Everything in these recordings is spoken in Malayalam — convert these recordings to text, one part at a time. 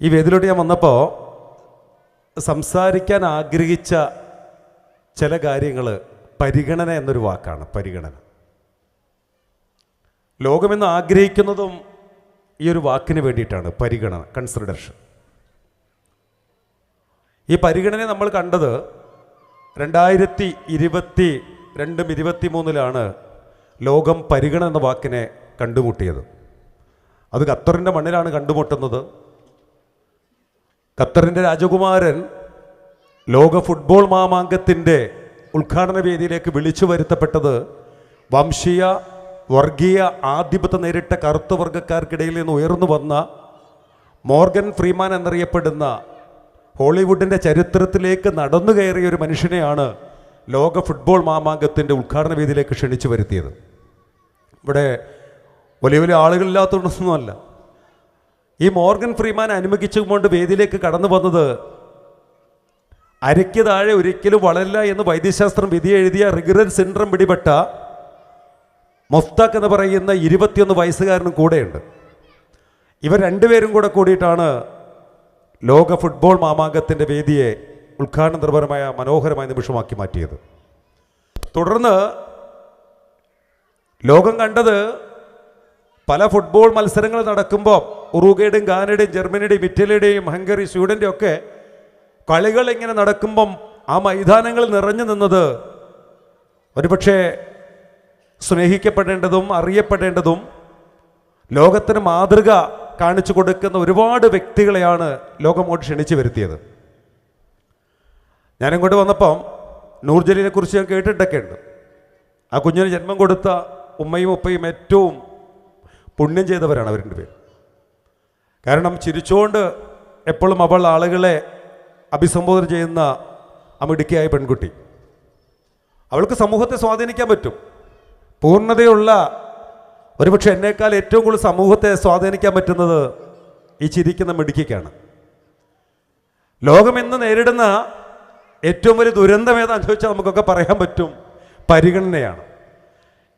ഈ വേദിയിലോട്ട് ഞാൻ വന്നപ്പോൾ സംസാരിക്കാൻ ആഗ്രഹിച്ച ചില കാര്യങ്ങൾ പരിഗണന എന്നൊരു വാക്കാണ് പരിഗണന. ലോകമെന്ന് ആഗ്രഹിക്കുന്നതും ഈ ഒരു വാക്കിന് വേണ്ടിയിട്ടാണ് പരിഗണന കൺസിഡറേഷൻ ഈ പരിഗണന നമ്മൾ കണ്ടത് രണ്ടായിരത്തി ഇരുപത്തി രണ്ടും ഇരുപത്തി മൂന്നിലാണ് ലോകം പരിഗണന എന്ന വാക്കിനെ കണ്ടുമുട്ടിയത്. അത് ഖത്തറിന്റെ മണ്ണിലാണ് കണ്ടുമുട്ടുന്നത്. ഖത്തറിന്റെ രാജകുമാരൻ ലോക ഫുട്ബോൾ മാമാങ്കത്തിന്റെ ഉദ്ഘാടന വേദിയിലേക്ക് വിളിച്ചു വരുത്തപ്പെട്ടത് വംശീയ വർഗീയ ആധിപത്യം നേരിട്ട കറുത്ത നിന്ന് ഉയർന്നു വന്ന മോർഗൻ ഫ്രീമാൻ എന്നറിയപ്പെടുന്ന ഹോളിവുഡിന്റെ ചരിത്രത്തിലേക്ക് നടന്നു കയറിയ ഒരു മനുഷ്യനെയാണ് ലോക ഫുട്ബോൾ മാമാങ്കത്തിന്റെ ഉദ്ഘാടന വേദിയിലേക്ക് ക്ഷണിച്ചു വരുത്തിയത്. ഇവിടെ വലിയ വലിയ ആളുകളില്ലാത്തതൊന്നുമല്ല ഈ മോർഗൻ ഫ്രീമാൻ അനുമതിച്ചുകൊണ്ട് വേദിയിലേക്ക് കടന്നു വന്നത് അരയ്ക്ക് താഴെ ഒരിക്കലും വളരില്ല എന്ന് വൈദ്യശാസ്ത്രം വിധി എഴുതിയ റിഗ്രൻ സിൻഡ്രം പിടിപെട്ട മൊഫ്താഖ് എന്ന് പറയുന്ന ഇരുപത്തിയൊന്ന് വയസ്സുകാരനും കൂടെയുണ്ട്. ഇവർ രണ്ടുപേരും കൂടെ കൂടിയിട്ടാണ് ലോക ഫുട്ബോൾ മാമാങ്കത്തിന്റെ വേദിയെ ഉദ്ഘാടന നിർഭരമായ മനോഹരമായ നിമിഷമാക്കി മാറ്റിയത്. തുടർന്ന് ലോകം കണ്ടത് പല ഫുട്ബോൾ മത്സരങ്ങൾ നടക്കുമ്പോൾ ഉറുഗയുടെയും ഗാനയുടെയും ജർമ്മനിയുടെയും ഇറ്റലിയുടെയും ഹംഗറി സ്വീഡന്റെയും ഒക്കെ കളികൾ ഇങ്ങനെ നടക്കുമ്പം ആ മൈതാനങ്ങൾ നിറഞ്ഞു നിന്നത് ഒരുപക്ഷെ സ്നേഹിക്കപ്പെടേണ്ടതും അറിയപ്പെടേണ്ടതും ലോകത്തിന് മാതൃക കാണിച്ചു കൊടുക്കുന്ന ഒരുപാട് വ്യക്തികളെയാണ് ലോകമോട്ട് ക്ഷണിച്ചു വരുത്തിയത്. ഞാനിങ്ങോട്ട് വന്നപ്പം നൂർജലിനെ കുറിച്ച് ഞാൻ കേട്ടിട്ടൊക്കെ ഉണ്ട് ആ കുഞ്ഞിന് ജന്മം കൊടുത്ത ഉമ്മയും ഉപ്പയും ഏറ്റവും പുണ്യം ചെയ്തവരാണ് അവർ രണ്ടുപേരും കാരണം ചിരിച്ചുകൊണ്ട് എപ്പോഴും അവൾ ആളുകളെ അഭിസംബോധന ചെയ്യുന്ന ആ മിടുക്കിയായ പെൺകുട്ടി. അവൾക്ക് സമൂഹത്തെ സ്വാധീനിക്കാൻ പറ്റും. പൂർണതയുള്ള ഒരുപക്ഷെ എന്നേക്കാൾ ഏറ്റവും കൂടുതൽ സമൂഹത്തെ സ്വാധീനിക്കാൻ പറ്റുന്നത് ഈ ചിരിക്കുന്ന മിടുക്കിക്കാണ്. ലോകം ഇന്ന് നേരിടുന്ന ഏറ്റവും വലിയ ദുരന്തം ഏതാണെന്ന് ചോദിച്ചാൽ നമുക്കൊക്കെ പറയാൻ പറ്റും പരിഗണനയാണ്.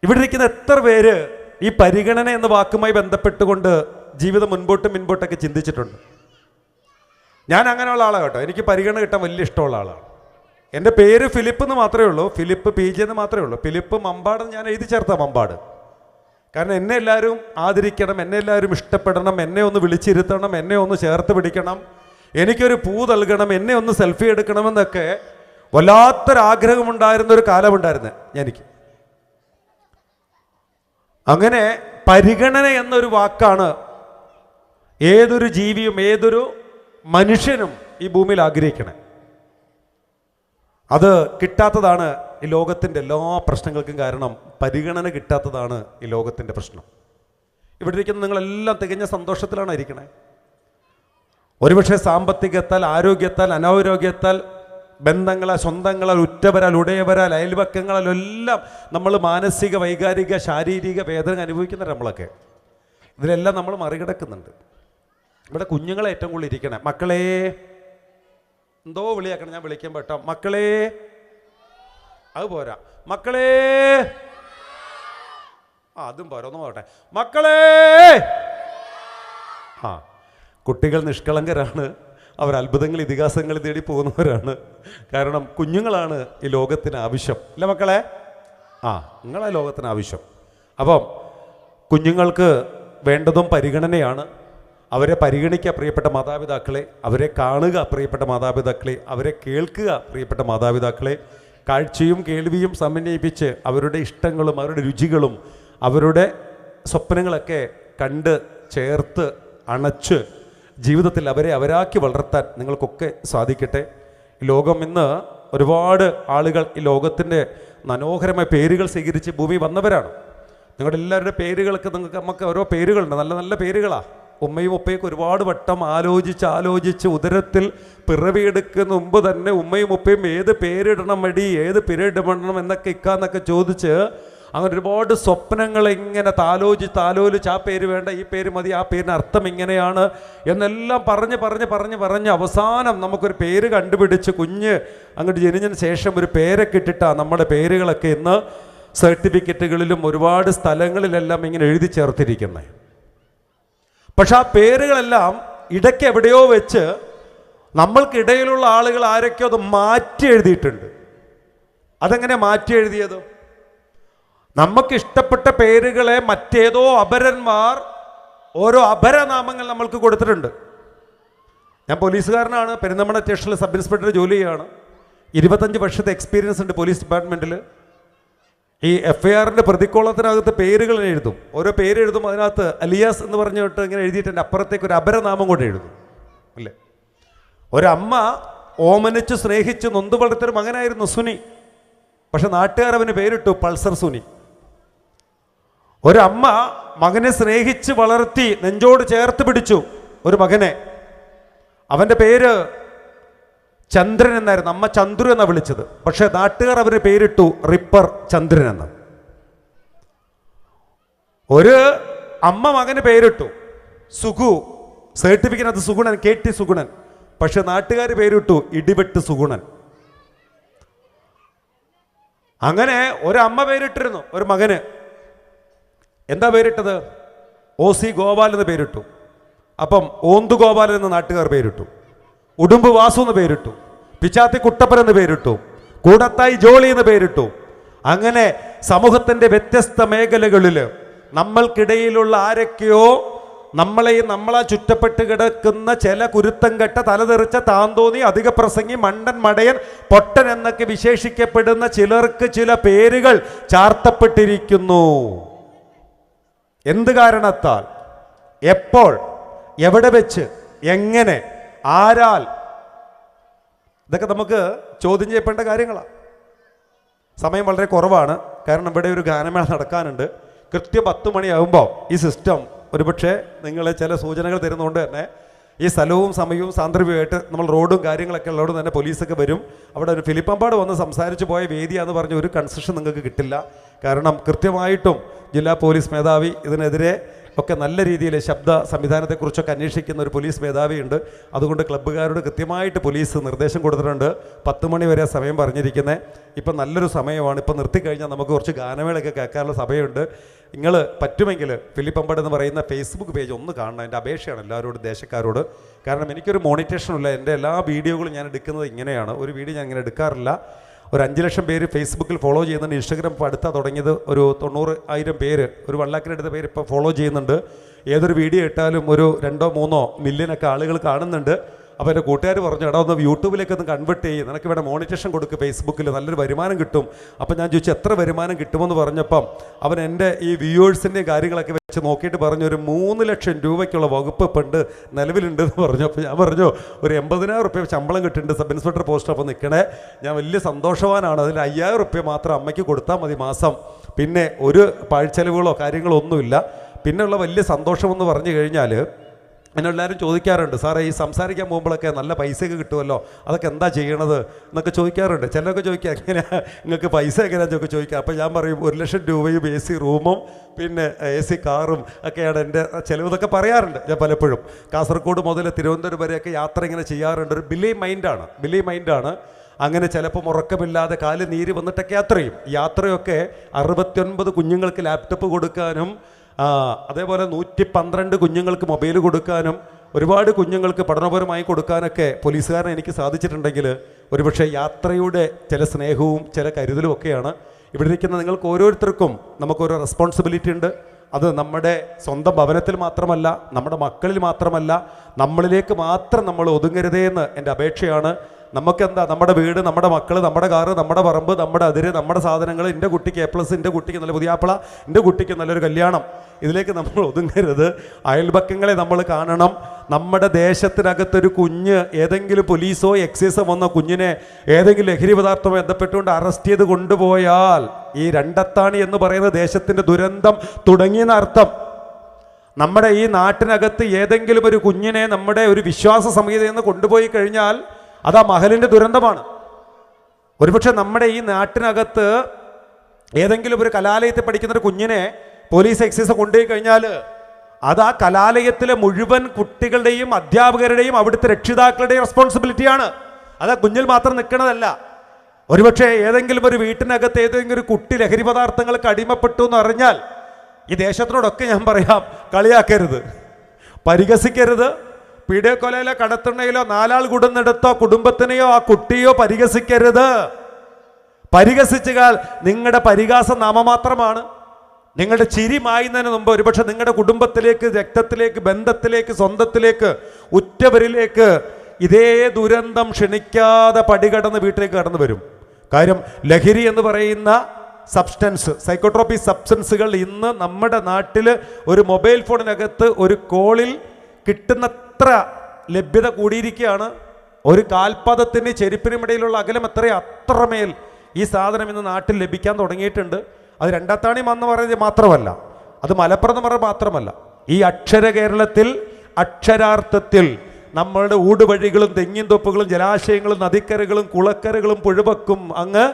ഇവിടെ ഇരിക്കുന്ന എത്ര പേര് ഈ പരിഗണന എന്ന വാക്കുമായി ബന്ധപ്പെട്ടുകൊണ്ട് ജീവിതം മുൻപോട്ടും മുൻപോട്ടൊക്കെ ചിന്തിച്ചിട്ടുണ്ട്. ഞാൻ അങ്ങനെയുള്ള ആളാണ് കേട്ടോ. എനിക്ക് പരിഗണന കിട്ടാൻ വലിയ ഇഷ്ടമുള്ള ആളാണ് എന്റെ പേര് ഫിലിപ്പ് എന്ന് മാത്രമേ ഉള്ളൂ. ഫിലിപ്പ് പി ജി എന്ന് മാത്രമേ ഉള്ളൂ. ഫിലിപ്പ് മമ്പാട് ഞാൻ എഴുതി ചേർത്ത മമ്പാട്. കാരണം എന്നെ എല്ലാവരും ആദരിക്കണം എന്നെ എല്ലാവരും ഇഷ്ടപ്പെടണം എന്നെ ഒന്ന് വിളിച്ചിരുത്തണം എന്നെ ഒന്ന് ചേർത്ത് പിടിക്കണം എനിക്കൊരു പൂ നൽകണം എന്നെ ഒന്ന് സെൽഫി എടുക്കണമെന്നൊക്കെ വല്ലാത്തൊരാഗ്രഹമുണ്ടായിരുന്ന ഒരു കാലമുണ്ടായിരുന്നു എനിക്ക്. അങ്ങനെ പരിഗണന എന്നൊരു വാക്കാണ് ഏതൊരു ജീവിയും ഏതൊരു മനുഷ്യനും ഈ ഭൂമിയിൽ ആഗ്രഹിക്കണേ. അത് കിട്ടാത്തതാണ് ഈ ലോകത്തിന്റെ എല്ലാ പ്രശ്നങ്ങൾക്കും കാരണം പരിഗണന കിട്ടാത്തതാണ് ഈ ലോകത്തിന്റെ പ്രശ്നം. ഇവിടെ ഇരിക്കുന്ന നിങ്ങളെല്ലാം തികഞ്ഞ സന്തോഷത്തിലാണ് ഇരിക്കണേ. ഒരുപക്ഷെ സാമ്പത്തികത്താൽ ആരോഗ്യത്താൽ അനാരോഗ്യത്താൽ ബന്ധങ്ങളാൽ സ്വന്തങ്ങളാൽ ഉറ്റവരാൽ ഉടയവരാൽ അയൽവക്കങ്ങളാൽ എല്ലാം നമ്മൾ മാനസിക വൈകാരിക ശാരീരിക വേദന അനുഭവിക്കുന്ന നമ്മളൊക്കെ. ഇതിലെല്ലാം നമ്മൾ മറികടക്കുന്നുണ്ട്. ഇവിടെ കുഞ്ഞുങ്ങളെ ഏറ്റവും കൂടുതൽ ഇരിക്കണേ. മക്കളെ എന്തോ വിളിയാക്കണം ഞാൻ വിളിക്കാൻ പറ്റാം മക്കളെ അത് പോരാ. മക്കളെ ആ അതും പോരാ ഒന്ന് പോകട്ടെ മക്കളെ ആ കുട്ടികൾ നിഷ്കളങ്കരാണ്. അവർ അത്ഭുതങ്ങൾ ഇതിഹാസങ്ങൾ തേടി പോകുന്നവരാണ്. കാരണം കുഞ്ഞുങ്ങളാണ് ഈ ലോകത്തിന് ആവശ്യം. അല്ലേ മക്കളെ? ആ നിങ്ങളെ ലോകത്തിന് ആവശ്യം. അപ്പം കുഞ്ഞുങ്ങൾക്ക് വേണ്ടതും പരിഗണനയാണ്. അവരെ പരിഗണിക്കുക പ്രിയപ്പെട്ട മാതാപിതാക്കളെ. അവരെ കാണുക പ്രിയപ്പെട്ട മാതാപിതാക്കളെ. അവരെ കേൾക്കുക പ്രിയപ്പെട്ട മാതാപിതാക്കളെ. കാഴ്ചയും കേൾവിയും സമന്വയിപ്പിച്ച് അവരുടെ ഇഷ്ടങ്ങളും അവരുടെ രുചികളും അവരുടെ സ്വപ്നങ്ങളൊക്കെ കണ്ട് ചേർത്ത് അണച്ച് ജീവിതത്തിൽ അവരെ അവരാക്കി വളർത്താൻ നിങ്ങൾക്കൊക്കെ സാധിക്കട്ടെ. ലോകം ഇന്ന് ഒരുപാട് ആളുകൾ ഈ ലോകത്തിന്റെ മനോഹരമായ പേരുകൾ സ്വീകരിച്ച് ഭൂമി വന്നവരാണ്. നിങ്ങളുടെ എല്ലാവരുടെ പേരുകളൊക്കെ നിങ്ങൾക്ക് നമുക്ക് ഓരോ പേരുകളുണ്ട്. നല്ല നല്ല പേരുകളാണ് ഉമ്മയും ഉപ്പയൊക്കെ ഒരുപാട് വട്ടം ആലോചിച്ച് ആലോചിച്ച് ഉദരത്തിൽ പിറവിയെടുക്കുന്ന മുമ്പ് തന്നെ ഉമ്മയും ഉപ്പയും ഏത് പേരിടണം മടി ഏത് പേരിടണം എന്നൊക്കെ ഇക്കാന്നൊക്കെ ചോദിച്ച് അങ്ങനെ ഒരുപാട് സ്വപ്നങ്ങൾ ഇങ്ങനെ താലോചിച്ച് താലോലിച്ച് ആ പേര് വേണ്ട ഈ പേര് മതി ആ പേരിന് അർത്ഥം ഇങ്ങനെയാണ് എന്നെല്ലാം പറഞ്ഞ് പറഞ്ഞ് പറഞ്ഞ് പറഞ്ഞ് അവസാനം നമുക്കൊരു പേര് കണ്ടുപിടിച്ച് കുഞ്ഞ് അങ്ങോട്ട് ജനിഞ്ഞതിന് ശേഷം ഒരു പേരൊക്കെ ഇട്ടിട്ടാണ് നമ്മുടെ പേരുകളൊക്കെ ഇന്ന് സർട്ടിഫിക്കറ്റുകളിലും ഒരുപാട് സ്ഥലങ്ങളിലെല്ലാം ഇങ്ങനെ എഴുതി ചേർത്തിരിക്കുന്നത്. പക്ഷെ ആ പേരുകളെല്ലാം ഇടയ്ക്ക് എവിടെയോ വെച്ച് നമ്മൾക്കിടയിലുള്ള ആളുകൾ ആരൊക്കെയോ അത് മാറ്റി എഴുതിയിട്ടുണ്ട്. അതെങ്ങനെ മാറ്റി എഴുതിയത്? നമുക്ക് ഇഷ്ടപ്പെട്ട പേരുകളെ മറ്റേതോ അപരന്മാർ ഓരോ അപരനാമങ്ങൾ നമ്മൾക്ക് കൊടുത്തിട്ടുണ്ട്. ഞാൻ പോലീസുകാരനാണ് പെരുന്തമണ സ്റ്റേഷനിൽ സബ് ഇൻസ്പെക്ടർ ജോലി ചെയ്യാണ്. ഇരുപത്തഞ്ച് വർഷത്തെ എക്സ്പീരിയൻസ് ഉണ്ട് പോലീസ് ഡിപ്പാർട്ട്മെന്റിൽ ഈ എഫ് ഐ ആറിന്റെ പ്രതിക്കോളത്തിനകത്ത് പേരുകൾ എഴുതും. ഓരോ പേര് എഴുതും അതിനകത്ത് അലിയാസ് എന്ന് പറഞ്ഞിട്ട് ഇങ്ങനെ എഴുതിയിട്ട് എന്റെ അപ്പുറത്തേക്ക് ഒരു അപരനാമം കൊണ്ട് എഴുതും. അല്ലേ? ഒരമ്മ ഓമനിച്ച് സ്നേഹിച്ച് നൊന്ത് വളർത്തിയൊരു മകനായിരുന്നു സുനി. പക്ഷെ നാട്ടുകാർ അവന് പേരിട്ടു പൾസർ സുനി. ഒരമ്മ മകനെ സ്നേഹിച്ച് വളർത്തി നെഞ്ചോട് ചേർത്ത് പിടിച്ചു ഒരു മകനെ. അവന്റെ പേര് ചന്ദ്രൻ എന്നായിരുന്നു. അമ്മ ചന്ദ്രു എന്നാണ് വിളിച്ചത്. പക്ഷെ നാട്ടുകാർ അവന് പേരിട്ടു റിപ്പർ ചന്ദ്രൻ എന്ന്. ഒരു അമ്മ മകന് പേരിട്ടു. Sugu certificate Sugunan K T Sugunan. പക്ഷെ നാട്ടുകാർ പേരിട്ടു ഇടിവെട്ട് സുഗുണൻ. അങ്ങനെ ഒരമ്മ പേരിട്ടിരുന്നു ഒരു മകന്. എന്താ പേരിട്ടത്? ഒ സി ഗോപാൽ എന്ന് പേരിട്ടു. അപ്പം ഓന്തു ഗോപാലൻ എന്ന് നാട്ടുകാർ പേരിട്ടു. ഉടുമ്പ് വാസു എന്ന് പേരിട്ടു. പിച്ചാത്തി കുട്ടപ്പൻ എന്ന് പേരിട്ടു. കൂടത്തായി ജോളി എന്ന് പേരിട്ടു. അങ്ങനെ സമൂഹത്തിന്റെ വ്യത്യസ്ത മേഖലകളിൽ നമ്മൾക്കിടയിലുള്ള ആരൊക്കെയോ നമ്മളെ നമ്മളാ ചുറ്റപ്പെട്ട് കിടക്കുന്ന ചില കുരുത്തം കെട്ട തലതെറിച്ച താന്തോന്നി അധിക പ്രസംഗി മണ്ടൻ മടയൻ പൊട്ടൻ എന്നൊക്കെ വിശേഷിക്കപ്പെടുന്ന ചിലർക്ക് ചില പേരുകൾ ചാർത്തപ്പെട്ടിരിക്കുന്നു. എന്ത് കാരണത്താൽ? എപ്പോൾ? എവിടെ വെച്ച്? എങ്ങനെ? ആരാൽ? ഇതൊക്കെ നമുക്ക് ചോദ്യം ചെയ്യപ്പെടേണ്ട കാര്യങ്ങളാണ് സമയം വളരെ കുറവാണ്. കാരണം ഇവിടെ ഒരു ഗാനമേള നടക്കാനുണ്ട്. കൃത്യം പത്ത് മണിയാകുമ്പോൾ ഈ സിസ്റ്റം ഒരുപക്ഷെ നിങ്ങളെ ചില സൂചനകൾ തരുന്നതുകൊണ്ട് തന്നെ ഈ സ്ഥലവും സമയവും സാന്ദർഭികമായിട്ട് നമ്മൾ റോഡും കാര്യങ്ങളൊക്കെ ഉള്ളതുകൊണ്ട് തന്നെ പോലീസൊക്കെ വരും. അവിടെ ഒരു ഫിലിപ്പമ്പാട് വന്ന് സംസാരിച്ച് പോയ വേദിയാന്ന് പറഞ്ഞ ഒരു കൺസെഷൻ നിങ്ങൾക്ക് കിട്ടില്ല. കാരണം കൃത്യമായിട്ടും ജില്ലാ പോലീസ് മേധാവി ഇതിനെതിരെ ഒക്കെ നല്ല രീതിയിൽ ശബ്ദ സംവിധാനത്തെക്കുറിച്ചൊക്കെ അന്വേഷിക്കുന്ന ഒരു പോലീസ് മേധാവിയുണ്ട്. അതുകൊണ്ട് ക്ലബ്ബുകാരോട് കൃത്യമായിട്ട് പോലീസ് നിർദ്ദേശം കൊടുത്തിട്ടുണ്ട്. പത്ത് മണി വരെ സമയം പറഞ്ഞിരിക്കുന്നത് ഇപ്പം നല്ലൊരു സമയമാണ്. ഇപ്പം നിർത്തിക്കഴിഞ്ഞാൽ നമുക്ക് കുറച്ച് ഗാനമേളയൊക്കെ കേൾക്കാനുള്ള സമയമുണ്ട്. നിങ്ങൾ പറ്റുമെങ്കിൽ ഫിലിപ്പമ്പട് എന്ന് പറയുന്ന ഫേസ്ബുക്ക് പേജ് ഒന്ന് കാണണം. എന്റെ അപേക്ഷയാണ് എല്ലാവരോടും ദേശക്കാരോട്. കാരണം എനിക്കൊരു മോണിറ്റേഷൻ ഇല്ല എന്റെ എല്ലാ വീഡിയോകളും ഞാൻ എടുക്കുന്നത് ഇങ്ങനെയാണ്. ഒരു വീഡിയോ ഞാൻ ഇങ്ങനെ എടുക്കാറില്ല. ഒരു അഞ്ച് ലക്ഷം പേര് ഫേസ്ബുക്കിൽ ഫോളോ ചെയ്യുന്നുണ്ട്. ഇൻസ്റ്റഗ്രാം ഇപ്പോൾ അടുത്താണ് തുടങ്ങിയത് ഒരു തൊണ്ണൂറ് ആയിരം പേര്. ഒരു വൺ ലാക്കിനടുത്ത പേര് ഇപ്പോൾ ഫോളോ ചെയ്യുന്നുണ്ട്. ഏതൊരു വീഡിയോ ഇട്ടാലും ഒരു രണ്ടോ മൂന്നോ മില്യനൊക്കെ ആളുകൾ കാണുന്നുണ്ട്. അപ്പോൾ എന്റെ കൂട്ടുകാർ പറഞ്ഞു എടാ ഒന്ന് യൂട്യൂബിലേക്ക് ഒന്ന് കൺവേർട്ട് ചെയ്യും. നിനക്ക് ഇവിടെ മോണിറ്റേഷൻ കൊടുക്ക് ഫേസ്ബുക്കിൽ നല്ലൊരു വരുമാനം കിട്ടും. അപ്പോൾ ഞാൻ ചോദിച്ചു എത്ര വരുമാനം കിട്ടുമെന്ന് പറഞ്ഞപ്പം അവൻ എന്റെ ഈ വ്യൂവേഴ്സിന്റെയും കാര്യങ്ങളൊക്കെ വെച്ച് നോക്കിയിട്ട് പറഞ്ഞു ഒരു മൂന്ന് ലക്ഷം രൂപയ്ക്കുള്ള വകുപ്പ് പണ്ട് നിലവിലുണ്ട് എന്ന് പറഞ്ഞു. അപ്പോൾ ഞാൻ പറഞ്ഞു ഒരു എൺപതിനായിരം റുപ്യ ശമ്പളം കിട്ടുന്നുണ്ട് സബ് ഇൻസ്പെക്ടർ പോസ്റ്റ് അപ്പോൾ നിൽക്കണേ ഞാൻ വലിയ സന്തോഷവാനാണ്. അതിൽ അയ്യായിരം റുപ്യ മാത്രം അമ്മയ്ക്ക് കൊടുത്താൽ മതി മാസം. പിന്നെ ഒരു പാഴ്ചെലവുകളോ കാര്യങ്ങളോ ഒന്നുമില്ല. പിന്നെയുള്ള വലിയ സന്തോഷമെന്ന് പറഞ്ഞു കഴിഞ്ഞാൽ എന്നെ എല്ലാവരും ചോദിക്കാറുണ്ട് സാറേ ഈ സംസാരിക്കാൻ പോകുമ്പോഴൊക്കെ നല്ല പൈസയൊക്കെ കിട്ടുമല്ലോ അതൊക്കെ എന്താ ചെയ്യണത്? എന്നൊക്കെ ചോദിക്കാറുണ്ട്. ചിലരൊക്കെ ചോദിക്കുക എങ്ങനെയാ നിങ്ങൾക്ക് പൈസ എങ്ങനെയാണെന്നൊക്കെ ചോദിക്കുക അപ്പോൾ ഞാൻ പറയും ഒരു ലക്ഷം രൂപയും എ സി റൂമും പിന്നെ എ സി കാറും ഒക്കെയാണ് എന്റെ ചിലവ് പറയാറുണ്ട് ഞാൻ പലപ്പോഴും. കാസർഗോഡ് മുതൽ തിരുവനന്തപുരം വരെയൊക്കെ യാത്ര ഇങ്ങനെ ചെയ്യാറുണ്ട്. ഒരു ബിലി മൈൻഡാണ് ബിലി മൈൻഡാണ് അങ്ങനെ ചിലപ്പം ഉറക്കമില്ലാതെ കാൽ നീര് വന്നിട്ടൊക്കെ യാത്ര ചെയ്യും. യാത്രയൊക്കെ അറുപത്തിയൊൻപത് കുഞ്ഞുങ്ങൾക്ക് ലാപ്ടോപ്പ് കൊടുക്കാനും അതേപോലെ നൂറ്റി പന്ത്രണ്ട് കുഞ്ഞുങ്ങൾക്ക് മൊബൈൽ കൊടുക്കാനും ഒരുപാട് കുഞ്ഞുങ്ങൾക്ക് പഠനപരമായി കൊടുക്കാനൊക്കെ പോലീസുകാരൻ എനിക്ക് സാധിച്ചിട്ടുണ്ടെങ്കിൽ ഒരുപക്ഷെ യാത്രയുടെ ചില സ്നേഹവും ചില കരുതലും ഒക്കെയാണ്. ഇവിടെ ഇരിക്കുന്ന നിങ്ങൾക്ക് ഓരോരുത്തർക്കും നമുക്കൊരു റെസ്പോൺസിബിലിറ്റി ഉണ്ട്. അത് നമ്മുടെ സ്വന്തം ഭവനത്തിൽ മാത്രമല്ല നമ്മുടെ മക്കളിൽ മാത്രമല്ല നമ്മളിലേക്ക് മാത്രം നമ്മൾ ഒതുങ്ങരുതേ എന്ന് എന്റെ അപേക്ഷയാണ്. നമുക്കെന്താ? നമ്മുടെ വീട് നമ്മുടെ മക്കൾ നമ്മുടെ കാറ് നമ്മുടെ പറമ്പ് നമ്മുടെ അതിര് നമ്മുടെ സാധനങ്ങൾ എന്റെ കുട്ടിക്ക് എ പ്ലസ് എന്റെ കുട്ടിക്ക് നല്ല പുതിയാപ്പിള എന്റെ കുട്ടിക്ക് നല്ലൊരു കല്യാണം. ഇതിലേക്ക് നമ്മൾ ഒതുങ്ങരുത്. അയൽപക്കങ്ങളെ നമ്മൾ കാണണം. നമ്മുടെ ദേശത്തിനകത്തൊരു കുഞ്ഞ് ഏതെങ്കിലും പോലീസോ എക്സൈസോ വന്ന കുഞ്ഞിനെ ഏതെങ്കിലും ലഹരി പദാർത്ഥമോ ബന്ധപ്പെട്ടുകൊണ്ട് അറസ്റ്റ് ചെയ്ത് കൊണ്ടുപോയാൽ ഈ രണ്ടത്താണി എന്ന് പറയുന്ന ദേശത്തിന്റെ ദുരന്തം തുടങ്ങിയെന്ന അർത്ഥം. നമ്മുടെ ഈ നാട്ടിനകത്ത് ഏതെങ്കിലും ഒരു കുഞ്ഞിനെ നമ്മുടെ ഒരു വിശ്വാസ സംഹിതയിൽ നിന്ന് കൊണ്ടുപോയി കഴിഞ്ഞാൽ അത് ആ മഹലിന്റെ ദുരന്തമാണ്. ഒരുപക്ഷെ നമ്മുടെ ഈ നാട്ടിനകത്ത് ഏതെങ്കിലും ഒരു കലാലയത്തിൽ പഠിക്കുന്ന ഒരു കുഞ്ഞിനെ പോലീസ് എക്സൈസ് കൊണ്ടുപോയി കഴിഞ്ഞാൽ അത് ആ കലാലയത്തിലെ മുഴുവൻ കുട്ടികളുടെയും അധ്യാപകരുടെയും അവിടുത്തെ രക്ഷിതാക്കളുടെയും റെസ്പോൺസിബിലിറ്റിയാണ് അത് ആ കുഞ്ഞിൽ മാത്രം നിൽക്കണതല്ല. ഒരുപക്ഷെ ഏതെങ്കിലും ഒരു വീട്ടിനകത്ത് ഏതെങ്കിലും ഒരു കുട്ടി ലഹരി പദാർത്ഥങ്ങൾക്ക് അടിമപ്പെട്ടു എന്ന് അറിഞ്ഞാൽ ഈ ദേശത്തിനോടൊക്കെ ഞാൻ പറയാം കളിയാക്കരുത്. പരിഹസിക്കരുത്. പീഡിയ കൊലയിലോ കടത്തുണ്ണയിലോ നാലാൾ കൂടുന്നിടത്തോ കുടുംബത്തിനെയോ ആ കുട്ടിയോ പരിഹസിക്കരുത്. പരിഹസിച്ചാൽ നിങ്ങളുടെ പരിഹാസ നാമമാത്രമാണ്. നിങ്ങളുടെ ചിരി മായുന്നതിന് മുമ്പ് ഒരുപക്ഷെ നിങ്ങളുടെ കുടുംബത്തിലേക്ക് രക്തത്തിലേക്ക് ബന്ധത്തിലേക്ക് സ്വന്തത്തിലേക്ക് ഉറ്റവരിലേക്ക് ഇതേ ദുരന്തം ക്ഷണിക്കാതെ പടികടന്ന് വീട്ടിലേക്ക് കടന്നു വരും. കാര്യം ലഹരി എന്ന് പറയുന്ന സബ്സ്റ്റൻസ് സൈക്കോട്രോപ്പി സബ്സ്റ്റൻസുകൾ ഇന്ന് നമ്മുടെ നാട്ടിൽ ഒരു മൊബൈൽ ഫോണിനകത്ത് ഒരു കോളിൽ കിട്ടുന്നത്ര ലഭ്യത കൂടിയിരിക്കുകയാണ് ഒരു കാൽപാദത്തിന് ചെരുപ്പിനും ഇടയിലുള്ള അകലം എത്രയോ അത്രമേൽ ഈ സാധനം ഇന്ന് നാട്ടിൽ ലഭിക്കാൻ തുടങ്ങിയിട്ടുണ്ട്. അത് രണ്ടാത്താണി വന്ന് പറയുന്നത് മാത്രമല്ല അത് മലപ്പുറം എന്ന് പറയുന്നത് മാത്രമല്ല. ഈ അക്ഷര കേരളത്തിൽ അക്ഷരാർത്ഥത്തിൽ നമ്മളുടെ ഊടുവഴികളും തെങ്ങിൻ തൊപ്പുകളും ജലാശയങ്ങളും നദിക്കരകളും കുളക്കരകളും പുഴവക്കും അങ്ങ്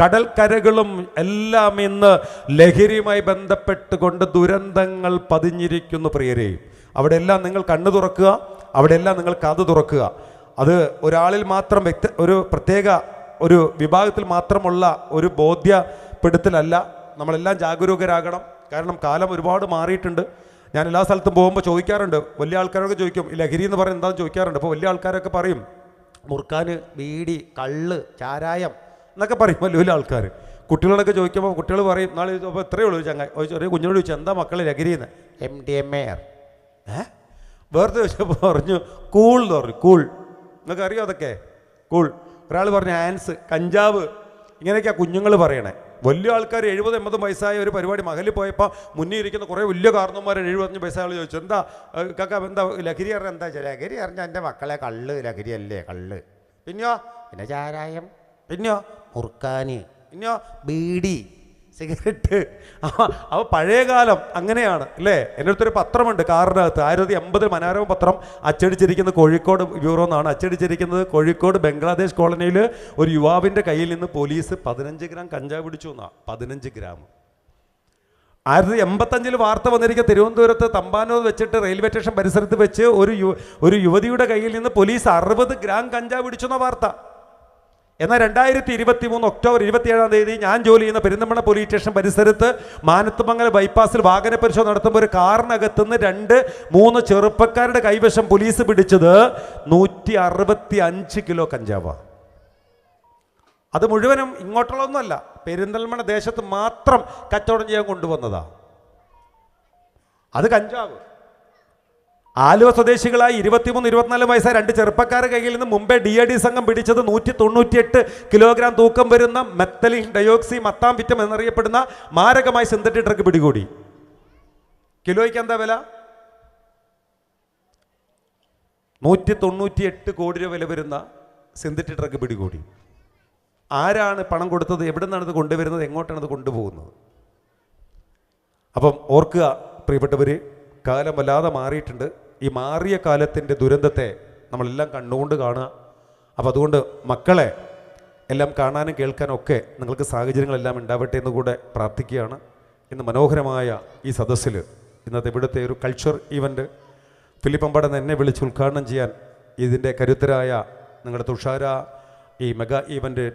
കടൽക്കരകളും എല്ലാം ഇന്ന് ലഹരിയുമായി ബന്ധപ്പെട്ടുകൊണ്ട് ദുരന്തങ്ങൾ പതിഞ്ഞിരിക്കുന്നു പ്രിയരെയും അവിടെയെല്ലാം നിങ്ങൾ കണ്ണു തുറക്കുക. അവിടെയെല്ലാം നിങ്ങൾ കഥ തുറക്കുക. അത് ഒരാളിൽ മാത്രം വ്യക്തി ഒരു പ്രത്യേക ഒരു വിഭാഗത്തിൽ മാത്രമുള്ള ഒരു ബോധ്യപ്പെടുത്തലല്ല. നമ്മളെല്ലാം ജാഗരൂകരാകണം. കാരണം കാലം ഒരുപാട് മാറിയിട്ടുണ്ട്. ഞാൻ എല്ലാ സ്ഥലത്തും പോകുമ്പോൾ ചോദിക്കാറുണ്ട്. വലിയ ആൾക്കാരൊക്കെ ചോദിക്കും ലഹരി എന്ന് പറയുന്നത് എന്താണെന്ന് ചോദിക്കാറുണ്ട്. അപ്പോൾ വലിയ ആൾക്കാരൊക്കെ പറയും മുറുക്കാൻ ബീഡി കള്ള് ചാരായം എന്നൊക്കെ പറയും വലിയ വലിയ ആൾക്കാർ കുട്ടികളൊക്കെ ചോദിക്കുമ്പോൾ കുട്ടികൾ പറയും നാളെ ഇപ്പോൾ ഇത്രയേ ഉള്ളൂ? ചങ്ങ ചെറിയ കുഞ്ഞിനോട് ചോദിച്ചാൽ എന്താ മക്കളെ ലഹരി എന്ന് എം ഡി എം എ ആർ ഏ? വേറെ ചോദിച്ചപ്പോൾ പറഞ്ഞു കൂൾ എന്ന് പറഞ്ഞു. കൂൾ. നിങ്ങൾക്ക് അറിയോ അതൊക്കെ? കൂൾ. ഒരാൾ പറഞ്ഞു ആൻസ് കഞ്ചാവ്. ഇങ്ങനെയൊക്കെയാണ് കുഞ്ഞുങ്ങൾ പറയണേ. വലിയ ആൾക്കാർ എഴുപത് എൺപതും വയസ്സായ ഒരു പരിപാടി മകലിൽ പോയപ്പോൾ മുന്നിൽ ഇരിക്കുന്ന കുറേ വലിയ കാരണന്മാർ എഴുപത്തഞ്ച് വയസ്സായ ആൾ ചോദിച്ചു എന്താ കാക്ക എന്താ ലഹരി അറിഞ്ഞാൽ എന്താ വെച്ചാൽ ലഹരി അറിഞ്ഞാൽ എന്റെ മക്കളെ കള്ള് ലഹരി അല്ലേ കള്ള്. പിന്നെയോ? പിന്നെ ചാരായം. പിന്നെയോ? മുറുക്കാന് പിന്നെയോ? ബീഡി. സിഗരറ്റ്. അവ പഴയ കാലം അങ്ങനെയാണ് അല്ലേ? എന്റെ അടുത്തൊരു പത്രമുണ്ട് കാറിനകത്ത്. ആയിരത്തി എൺപതിൽ മനോരമ പത്രം അച്ചടിച്ചിരിക്കുന്നത് കോഴിക്കോട് ബ്യൂറോ എന്നാണ്. അച്ചടിച്ചിരിക്കുന്നത് കോഴിക്കോട് ബംഗ്ലാദേശ് കോളനിയിൽ ഒരു യുവാവിന്റെ കയ്യിൽ നിന്ന് പോലീസ് പതിനഞ്ച് ഗ്രാം കഞ്ചാവ് പിടിച്ചു എന്നാ. പതിനഞ്ച് ഗ്രാം. ആയിരത്തി എൺപത്തഞ്ചിൽ വാർത്ത വന്നിരിക്കുക തിരുവനന്തപുരത്ത് തമ്പാനൂർ വെച്ചിട്ട് റെയിൽവേ സ്റ്റേഷൻ പരിസരത്ത് വെച്ച് ഒരു ഒരു യുവതിയുടെ കയ്യിൽ നിന്ന് പോലീസ് അറുപത് ഗ്രാം കഞ്ചാവ് പിടിച്ചു എന്ന വാർത്ത. എന്നാൽ രണ്ടായിരത്തി ഇരുപത്തി മൂന്ന് ഒക്ടോബർ ഇരുപത്തിയേഴാം തീയതി ഞാൻ ജോലി ചെയ്യുന്ന പെരിന്തമണ്ണ പോലീസ് സ്റ്റേഷൻ പരിസരത്ത് മാനത്തുമംഗല ബൈപ്പാസിൽ വാഹന പരിശോധന നടത്തുമ്പോൾ ഒരു കാറിനകത്തുനിന്ന് രണ്ട് മൂന്ന് ചെറുപ്പക്കാരുടെ കൈവശം പോലീസ് പിടിച്ചത് നൂറ്റി അറുപത്തി അഞ്ച് കിലോ കഞ്ചാവ. അത് മുഴുവനും ഇങ്ങോട്ടുള്ളതൊന്നുമല്ല പെരിന്തൽമണ്ണ ദേശത്ത് മാത്രം കച്ചവടം ചെയ്യാൻ കൊണ്ടുവന്നതാ. അത് കഞ്ചാവ്. ആലുവ സ്വദേശികളായ ഇരുപത്തിമൂന്ന് ഇരുപത്തിനാല് വയസ്സായ രണ്ട് ചെറുപ്പക്കാരുടെ കയ്യിൽ നിന്ന് മുമ്പേ ഡി എ ഡി സംഘം പിടിച്ചത് നൂറ്റി തൊണ്ണൂറ്റിയെട്ട് കിലോഗ്രാം തൂക്കം വരുന്ന മെത്തലിൻ ഡയോക്സി മത്താം വിറ്റം എന്നറിയപ്പെടുന്ന മാരകമായ സിന്തറ്റിക് ഡ്രഗ് പിടികൂടി. കിലോയ്ക്ക് എന്താ വില? നൂറ്റി തൊണ്ണൂറ്റിയെട്ട് കോടി രൂപ വില വരുന്ന സിന്തറ്റിക് ഡ്രഗ് പിടികൂടി. ആരാണ് പണം കൊടുത്തത്? എവിടെ നിന്നാണ് ഇത് കൊണ്ടുവരുന്നത്? എങ്ങോട്ടാണ് ഇത് കൊണ്ടുപോകുന്നത്? അപ്പം ഓർക്കുക പ്രിയപ്പെട്ടവർ കാലം വല്ലാതെ മാറിയിട്ടുണ്ട്. ഈ മാറിയ കാലത്തിന്റെ ദുരന്തത്തെ നമ്മളെല്ലാം കണ്ടുകൊണ്ട് കാണുക. അപ്പോൾ അതുകൊണ്ട് മക്കളെ എല്ലാം കാണാനും കേൾക്കാനും ഒക്കെ നിങ്ങൾക്ക് സാഹചര്യങ്ങളെല്ലാം ഉണ്ടാവട്ടെ എന്ന് കൂടെ പ്രാർത്ഥിക്കുകയാണ്. ഇന്ന് മനോഹരമായ ഈ സദസ്സിൽ ഇന്നത്തെ ഇവിടുത്തെ ഒരു കൾച്ചർ ഈവന്റ് ഫിലിപ്പമ്പാടൻ എന്നെ വിളിച്ച് ഉദ്ഘാടനം ചെയ്യാൻ ഇതിന്റെ കരുത്തരായ നിങ്ങളുടെ തുഷാര ഈ മെഗാ ഈവന്റ്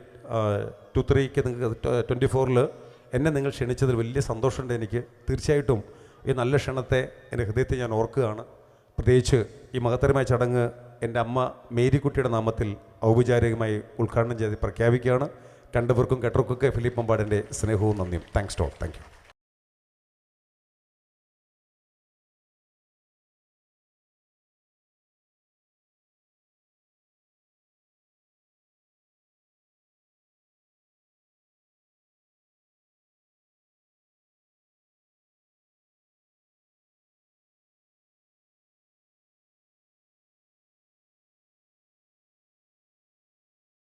ടു ത്രീക്ക് നിങ്ങൾക്ക് ട്വന്റി ഫോറിൽ എന്നെ നിങ്ങൾ ക്ഷണിച്ചതിൽ വലിയ സന്തോഷമുണ്ട് എനിക്ക്. തീർച്ചയായിട്ടും ഈ നല്ല ക്ഷണത്തെ എന്റെ ഹൃദയത്തെ ഞാൻ ഓർക്കുകയാണ്. പ്രത്യേകിച്ച് ഈ മഹത്തരമായ ചടങ്ങ് എന്റെ അമ്മ മേരിക്കുട്ടിയുടെ നാമത്തിൽ ഔപചാരികമായി ഉദ്ഘാടനം ചെയ്ത് പ്രഖ്യാപിക്കുകയാണ്. രണ്ടുപേർക്കും കെട്ടർക്കൊക്കെ ഫിലിപ്പ് പമ്പാടിന്റെ സ്നേഹവും നന്ദിയും. Thanks toll thank you